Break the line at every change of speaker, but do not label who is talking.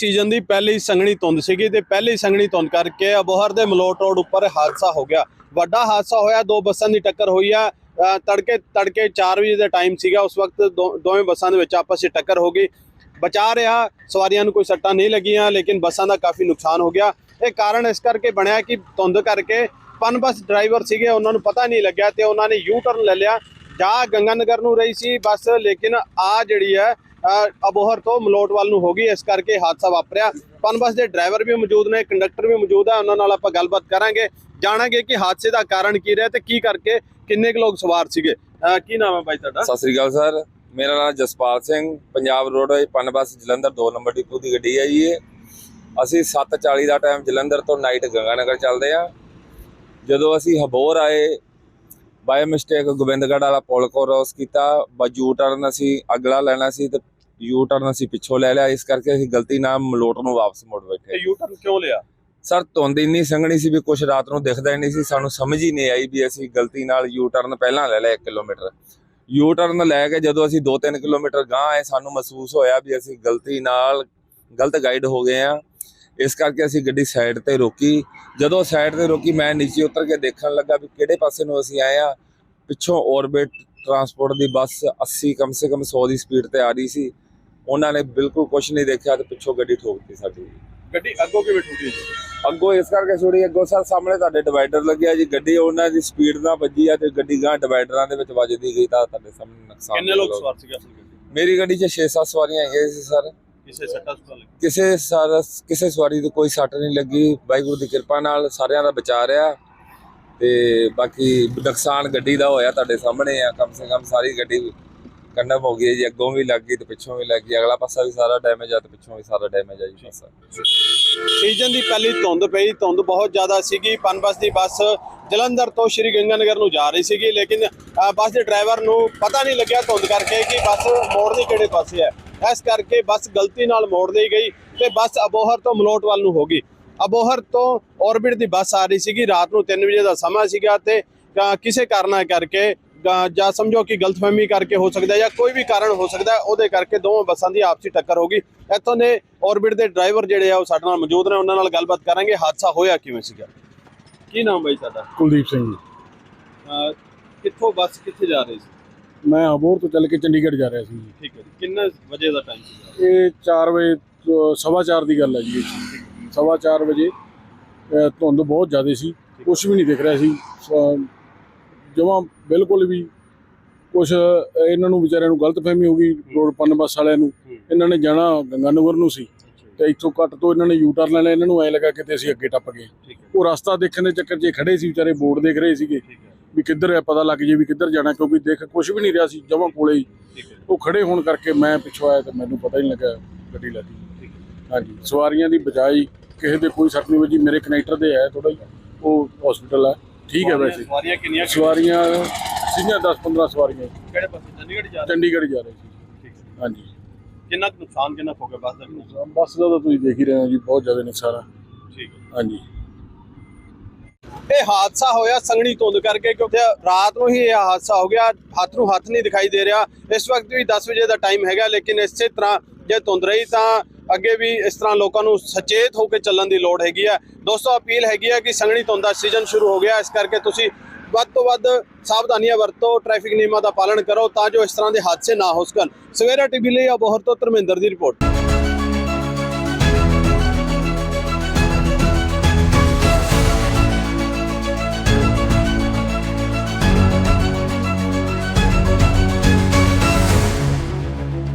Season ਦੀ ਪਹਿਲੀ ਸੰਘਣੀ ਧੁੰਦ ਸੀਗੀ ਤੇ ਪਹਿਲੀ ਸੰਘਣੀ ਧੁੰਦ ਕਰਕੇ ਅਬੋਹਰ ਦੇ ਮਲੋਟ ਰੋਡ ਉੱਪਰ ਹਾਦਸਾ ਹੋ ਗਿਆ। ਵੱਡਾ ਹਾਦਸਾ ਹੋਇਆ, ਦੋ ਬੱਸਾਂ ਦੀ ਟੱਕਰ ਹੋਈ ਆ। ਤੜਕੇ ਤੜਕੇ 4 ਵਜੇ ਦਾ ਟਾਈਮ ਸੀਗਾ, ਉਸ ਵਕਤ ਦੋ- ਦੋਵੇਂ ਬੱਸਾਂ ਦੇ ਵਿੱਚ ਆਪਸ ਵਿੱਚ ਟੱਕਰ ਹੋ ਗਈ। ਬਚਾ ਰਿਹਾ, ਸਵਾਰੀਆਂ ਨੂੰ ਕੋਈ ਸੱਟਾਂ ਨਹੀਂ ਲੱਗੀਆਂ, ਲੇਕਿਨ ਬੱਸਾਂ ਦਾ ਕਾਫੀ ਨੁਕਸਾਨ ਹੋ ਗਿਆ। ਇਹ ਕਾਰਨ ਇਸ ਕਰਕੇ ਬਣਿਆ ਕਿ ਧੁੰਦ ਕਰਕੇ ਪਨ ਬੱਸ ਡਰਾਈਵਰ ਸੀਗੇ, ਉਹਨਾਂ ਨੂੰ ਪਤਾ ਨਹੀਂ ਲੱਗਿਆ ਤੇ ਉਹਨਾਂ ਨੇ ਯੂ ਟਰਨ ਲੈ ਲਿਆ। ਜਾ ਗੰਗਾਨਗਰ ਨੂੰ ਰਹੀ ਸੀ ਬੱਸ, ਲੇਕਿਨ ਆ ਜਿਹੜੀ ਹੈ ਅਬੋਹਰ ਤੋਂ ਮਲੋਟ ਨੂੰ ਹੋ ਗਈ, ਇਸ ਕਰਕੇ ਹਾਦਸਾ ਵਾਪਰਿਆ। ਪਨ ਬੱਸ ਦੇ ਡਰਾਈਵਰ ਵੀ ਮੌਜੂਦ ਨੇ, ਕੰਡਕਟਰ ਵੀ ਮੌਜੂਦ ਹੈ ਉਹਨਾਂ ਨਾਲ ਆਪਾਂ ਗੱਲਬਾਤ ਕਰਾਂਗੇ। ਜਾਣਾਂਗੇ ਕਿ ਹਾਦਸੇ ਦਾ ਕਾਰਨ ਕੀ ਰਿਹਾ ਤੇ ਕੀ ਕਰਕੇ ਕਿੰਨੇ ਕੁ ਲੋਕ ਸਵਾਰ ਸੀਗੇ। ਕੀ ਨਾਮ ਹੈ ਭਾਈ ਤੁਹਾਡਾ?
ਸਤਿ ਸ੍ਰੀ ਅਕਾਲ ਸਰ, ਮੇਰਾ ਨਾਮ Jaspal Singh, Punjab road Punbus Jalandhar 2 number depot ਦੀ ਗੱਡੀ ਹੈ ਜੀ ਇਹ। ਅਸੀਂ 7:40 ਦਾ ਟਾਈਮ ਜਲੰਧਰ ਤੋਂ ਨਾਈਟ ਗੰਗਾਨਗਰ ਚੱਲਦੇ ਆ ਜਦੋਂ ਅਸੀਂ ਹਬੋਰ ਆਏ ਬਾਈ ਮਿਸਟੇਕ ਗੋਬਿੰਦਗੜ੍ਹ ਵਾਲਾ ਪੁਲ ਕ੍ਰੋਸ ਕੀਤਾ ਬਾ ਯੂ ਟਰਨ ਅਸੀਂ ਅਗਲਾ ਲੈਣਾ ਸੀ ਤੇ ਯੂ ਟਰਨ ਅਸੀਂ ਪਿੱਛੋਂ ਲੈ ਲਿਆ ਇਸ ਕਰਕੇ ਅਸੀਂ ਗਲਤੀ ਨਾਲ ਮਲੋਟ ਨੂੰ ਵਾਪਸ ਮੁੜ ਬੈਠੇ
ਯੂ ਟਰਨ ਕਿਉਂ ਲਿਆ?
ਸਰ ਧੁੰਦ ਇੰਨੀ ਸੰਘਣੀ ਸੀ ਵੀ ਕੁਝ ਰਾਤ ਨੂੰ ਦਿਖਦਾ ਹੀ ਨਹੀਂ ਸੀ ਸਾਨੂੰ ਸਮਝ ਹੀ ਨਹੀਂ ਆਈ ਵੀ ਅਸੀਂ ਗਲਤੀ ਨਾਲ ਯੂ ਟਰਨ ਪਹਿਲਾਂ ਲੈ ਲਿਆ 1 ਕਿਲੋਮੀਟਰ। ਯੂ ਟਰਨ ਲੈ ਕੇ ਜਦੋਂ ਅਸੀਂ 2-3 ਕਿਲੋਮੀਟਰ ਗਾਂ ਆਏ ਸਾਨੂੰ ਮਹਿਸੂਸ ਹੋਇਆ ਵੀ ਅਸੀਂ ਗਲਤੀ ਨਾਲ ਗਲਤ ਗਾਈਡ ਹੋ ਗਏ ਆ ਇਸ ਕਰਕੇ ਅਸੀਂ ਗੱਡੀ ਸਾਈਡ ਤੇ ਰੋਕੀ। ਜਦੋਂ ਸਾਈਡ ਤੇ ਰੋਕੀ ਮੈਂ ਨੀਚੇ ਉਤਰ ਕੇ ਦੇਖਣ ਲੱਗਾ ਵੀ ਕਿਹੜੇ ਪਾਸੇ ਨੂੰ ਅਸੀਂ ਆਏ ਆ। ਪਿੱਛੋਂ ਔਰਬਿਟ ਟਰਾਂਸਪੋਰਟ ਦੀ ਬੱਸ 80 ਕਮ ਸੇ ਕਮ 100 ਦੀ ਸਪੀਡ ਤੇ ਆ ਰਹੀ ਸੀ। ਉਹਨਾਂ ਨੇ ਬਿਲਕੁਲ ਕੁਝ ਨਹੀਂ ਦੇਖਿਆ ਤੇ ਪਿੱਛੋਂ ਗੱਡੀ ਠੋਕਤੀ ਸਾਡੀ।
ਗੱਡੀ ਅੱਗੋਂ ਕਿਵੇਂ ਠੁੱਕੀ ਜੀ
ਅੱਗੋਂ ਇਸ ਕਰਕੇ ਛੋੜੀ ਅੱਗੋਂ ਸਰ ਸਾਹਮਣੇ ਤੁਹਾਡੇ ਡਿਵਾਈਡਰ ਲੱਗਿਆ ਜੀ। ਗੱਡੀ ਉਹਨਾਂ ਦੀ ਸਪੀਡ ਨਾਲ ਵੱਜੀ ਆ ਤੇ ਗੱਡੀ ਗਾਂ ਡਿਵਾਈਡਰਾਂ ਦੇ ਵਿੱਚ ਵੱਜਦੀ ਗਈ ਤਾਂ ਤੁਹਾਡੇ ਸਾਹਮਣੇ ਨੁਕਸਾਨ
ਕਿੰਨੇ ਲੋਕ ਸਵਾਰ ਸੀਗੇ ਅਸਲ ਗੱਡੀ?
ਮੇਰੀ ਗੱਡੀ 'ਚ 6-7 ਸਵਾਰੀਆਂ ਹੈਗੀਆਂ ਸੀ ਸਰ।
ਕਿਸੇ ਸੱਟਾ ਸੁੱਟਾਂ ਲੱਗੀ
ਕਿਸੇ ਸਰ ਕਿਸੇ ਸਵਾਰੀ ਦੀ ਕੋਈ ਸੱਟ ਨਹੀਂ ਲੱਗੀ। ਵਾਹਿਗੁਰੂ ਦੀ ਕਿਰਪਾ ਨਾਲ ਸਾਰਿਆਂ ਦਾ ਬਚਾ ਰਿਹਾ। ਤੇ ਬਾਕੀ ਨੁਕਸਾਨ ਗੱਡੀ ਦਾ ਹੋਇਆ ਤੁਹਾਡੇ ਸਾਹਮਣੇ ਆ। ਕਮ ਸੇ ਕਮ ਸਾਰੀ ਗੱਡੀ ਕੰਡਮ ਹੋ ਗਈ ਹੈ ਜੀ। ਅੱਗੋਂ ਵੀ ਲੱਗ ਗਈ ਤੇ ਪਿੱਛੋਂ ਵੀ ਲੱਗ ਗਈ। ਅਗਲਾ ਪਾਸਾ ਵੀ ਸਾਰਾ ਡੈਮੇਜ ਆ ਤੇ ਪਿੱਛੋਂ ਵੀ ਸਾਰਾ ਡੈਮੇਜ ਆ ਜੀ ਪਾਸਾ।
ਸੀਜ਼ਨ ਦੀ ਪਹਿਲੀ ਧੁੰਦ ਪਈ। ਧੁੰਦ ਬਹੁਤ ਜ਼ਿਆਦਾ ਸੀਗੀ। ਪਨਬਸ ਦੀ ਬੱਸ ਜਲੰਧਰ ਤੋਂ ਸ਼੍ਰੀ ਗੰਗਾਨਗਰ ਨੂੰ ਜਾ ਰਹੀ ਸੀਗੀ। ਲੇਕਿਨ ਬੱਸ ਦੇ ਡਰਾਈਵਰ ਨੂੰ ਪਤਾ ਨਹੀਂ ਲੱਗਿਆ ਧੁੰਦ ਕਰਕੇ ਕਿ ਬੱਸ ਮੋੜਨੀ ਕਿਹੜੇ ਪਾਸੇ ਹੈ। ਇਸ ਕਰਕੇ ਬੱਸ ਗਲਤੀ ਨਾਲ ਮੋੜ ਲਈ ਗਈ ਤੇ ਬੱਸ ਅਬੋਹਰ ਤੋਂ ਮਲੋਟ ਵੱਲ ਨੂੰ ਹੋ ਗਈ। ਅਬੋਹਰ ਤੋਂ ਔਰਬਿਟ ਦੀ ਬੱਸ ਆ ਰਹੀ ਸੀਗੀ ਰਾਤ ਨੂੰ 3 ਵਜੇ ਦਾ ਸਮਾਂ ਸੀਗਾ ਤੇ ਕਿਸੇ ਕਾਰਨਾ ਕਰਕੇ ਜਾਂ ਸਮਝੋ ਕਿ ਗਲਤਫਹਿਮੀ ਕਰਕੇ ਹੋ ਸਕਦਾ ਜਾਂ ਕੋਈ ਵੀ ਕਾਰਨ ਹੋ ਸਕਦਾ ਉਹਦੇ ਕਰਕੇ ਦੋਵਾਂ ਬੱਸਾਂ ਦੀ ਆਪਸੀ ਟੱਕਰ ਹੋ ਗਈ। ਇੱਥੋਂ ਦੇ ਔਰਬਿਟ ਦੇ ਡਰਾਈਵਰ ਜਿਹੜੇ ਆ ਉਹ ਸਾਡੇ ਨਾਲ ਮੌਜੂਦ ਨੇ ਉਹਨਾਂ ਨਾਲ ਗੱਲਬਾਤ ਕਰਾਂਗੇ। ਹਾਦਸਾ ਹੋਇਆ ਕਿਵੇਂ ਸੀਗਾ? ਕੀ ਨਾਮ ਬਾਈ ਤੁਹਾਡਾ?
ਕੁਲਦੀਪ ਸਿੰਘ ਜੀ।
ਕਿੱਥੋਂ ਬੱਸ ਕਿੱਥੇ ਜਾ ਰਹੀ ਸੀ?
ਮੈਂ ਅਬੋਰ ਤੋਂ ਚੱਲ ਕੇ ਚੰਡੀਗੜ੍ਹ ਜਾ ਰਿਹਾ ਸੀ ਜੀ।
ਠੀਕ ਹੈ ਜੀ। ਕਿੰਨੇ ਵਜੇ ਦਾ ਟਾਈਮ ਸੀਗਾ?
ਇਹ 4 ਵਜੇ ਤੋਂ ਸਵਾ ਚਾਰ ਦੀ ਗੱਲ ਹੈ ਜੀ ਇਹ। ਸਵਾ ਚਾਰ ਵਜੇ ਅਹ ਧੁੰਦ ਬਹੁਤ ਜ਼ਿਆਦਾ ਸੀ। ਕੁਝ ਵੀ ਨਹੀਂ ਦਿਖ ਰਿਹਾ ਸੀ। ਜਮਾਂ ਬਿਲਕੁਲ ਵੀ ਕੁਝ ਇਹਨਾਂ ਨੂੰ ਵਿਚਾਰਿਆਂ ਨੂੰ ਗਲਤਫਹਿਮੀ ਹੋ ਗਈ ਰੋਡ ਪਨ ਬੱਸ ਵਾਲਿਆਂ ਨੂੰ। ਇਹਨਾਂ ਨੇ ਜਾਣਾ ਗੰਗਾਨਗਰ ਨੂੰ ਸੀ। ਤੇ ਇੱਥੋਂ ਕੱਟ ਤੋਂ ਇਹਨਾਂ ਨੇ ਯੂ ਟਰਨ ਲੈ ਲਿਆ। ਇਹਨਾਂ ਨੂੰ ਐ ਲੱਗਾ ਕਿ ਤੇ ਅਸੀਂ ਅੱਗੇ ਟੱਪ ਗਏ।
ਠੀਕ ਹੈ।
ਉਹ ਰਸਤਾ ਦੇਖਣ ਦੇ ਚੱਕਰ 'ਚ ਇਹ ਖੜੇ ਸੀ ਵਿਚਾਰੇ ਬੋਰਡ ਦੇਖ ਰਹੇ ਸੀਗੇ।
ਠੀਕ ਹੈ।
ਵੀ ਕਿੱਧਰ ਹੈ ਪਤਾ ਲੱਗ ਜੇ ਵੀ ਕਿੱਧਰ ਜਾਣਾ ਕਿਉਂਕਿ ਦੇਖ ਕੁਝ ਵੀ ਨਹੀਂ ਰਿਹਾ ਸੀ ਜਮਾਂ ਕੋਲੇ ਹੀ।
ਹੈ
ਉਹ ਖੜੇ ਹੋਣ ਕਰਕੇ ਮੈਂ ਪਿੱਛੋਂ ਆਇਆ ਤੇ ਮੈਨੂੰ ਪਤਾ ਹੀ ਨਹੀਂ ਲੱਗਾ ਗੱਡੀ ਲੱਗੀ
ਹੈ।
ਹਾਂਜੀ ਸਵਾਰੀਆਂ ਦੀ ਬਜਾਈ ਕਿਸੇ ਦੇ ਕੋਈ ਸੱਟ ਨਹੀਂ ਵੱਜੀ ਮੇਰੇ ਕਨੈਕਟਰ ਦੇ ਹੈ ਥੋੜਾ ਉਹ ਹਸਪੀਟਲ ਹੈ। ਠੀਕ ਹੈ ਵੈਸੇ।
ਸਵਾਰੀਆਂ ਕਿੰਨੀਆਂ
ਸਵਾਰੀਆਂ ਸੀਗੀਆਂ 10-15 ਸਵਾਰੀਆਂ
ਕਿਹੜੇ ਪਾਸੇ? ਚੰਡੀਗੜ੍ਹ ਜਾ ਰਹੇ
ਚੰਡੀਗੜ੍ਹ ਜਾ ਰਹੇ ਸੀ।
ਠੀਕ ਹੈ।
ਹਾਂਜੀ।
ਕਿੰਨਾ ਕੁ ਨੁਕਸਾਨ ਕਿੰਨਾ ਹੋ ਗਿਆ ਬੱਸ ਦਾ?
ਬੱਸ ਦਾ ਤਾਂ ਤੁਸੀਂ ਦੇਖ ਹੀ ਰਹੇ ਹੋ ਜੀ ਬਹੁਤ ਜ਼ਿਆਦਾ ਨੁਕਸਾਨ ਆ।
ਠੀਕ ਹੈ।
ਹਾਂਜੀ।
ਇਹ ਹਾਦਸਾ ਹੋਇਆ ਸੰਗਣੀ ਧੁੰਦ ਕਰਕੇ ਕਿਉਂਕਿ ਰਾਤ ਨੂੰ ਹੀ ਇਹ ਹਾਦਸਾ ਹੋ ਗਿਆ। ਹੱਥ ਨੂੰ ਹੱਥ ਨਹੀਂ ਦਿਖਾਈ ਦੇ ਰਿਹਾ। ਇਸ ਵਕਤ ਵੀ 10 ਵਜੇ ਦਾ ਟਾਈਮ ਹੈਗਾ, ਲੇਕਿਨ ਇਸੇ ਤਰ੍ਹਾਂ ਜੇ ਧੁੰਦ ਰਹੀ ਤਾਂ ਅੱਗੇ ਵੀ ਇਸ ਤਰ੍ਹਾਂ ਲੋਕਾਂ ਨੂੰ ਸਚੇਤ ਹੋ ਕੇ ਚੱਲਣ ਦੀ ਲੋੜ ਹੈਗੀ ਆ। ਦੋਸਤੋ, ਅਪੀਲ ਹੈਗੀ ਆ ਕਿ ਸੰਗਣੀ ਧੁੰਦ ਦਾ ਸੀਜ਼ਨ ਸ਼ੁਰੂ ਹੋ ਗਿਆ। ਇਸ ਕਰਕੇ ਤੁਸੀਂ ਵੱਧ ਤੋਂ ਵੱਧ ਸਾਵਧਾਨੀਆਂ ਵਰਤੋ ਟ੍ਰੈਫਿਕ ਨਿਯਮਾਂ ਦਾ ਪਾਲਣ ਕਰੋ ਤਾਂ ਜੋ ਇਸ ਤਰ੍ਹਾਂ ਦੇ ਹਾਦਸੇ ਨਾ ਹੋ ਸਕਣ। ਸਵੇਰਾ ਟੀਵੀ ਲਈ ਅਬੋਹਰ ਤੋਂ ਧਰਮਿੰਦਰ ਦੀ ਰਿਪੋਰਟ।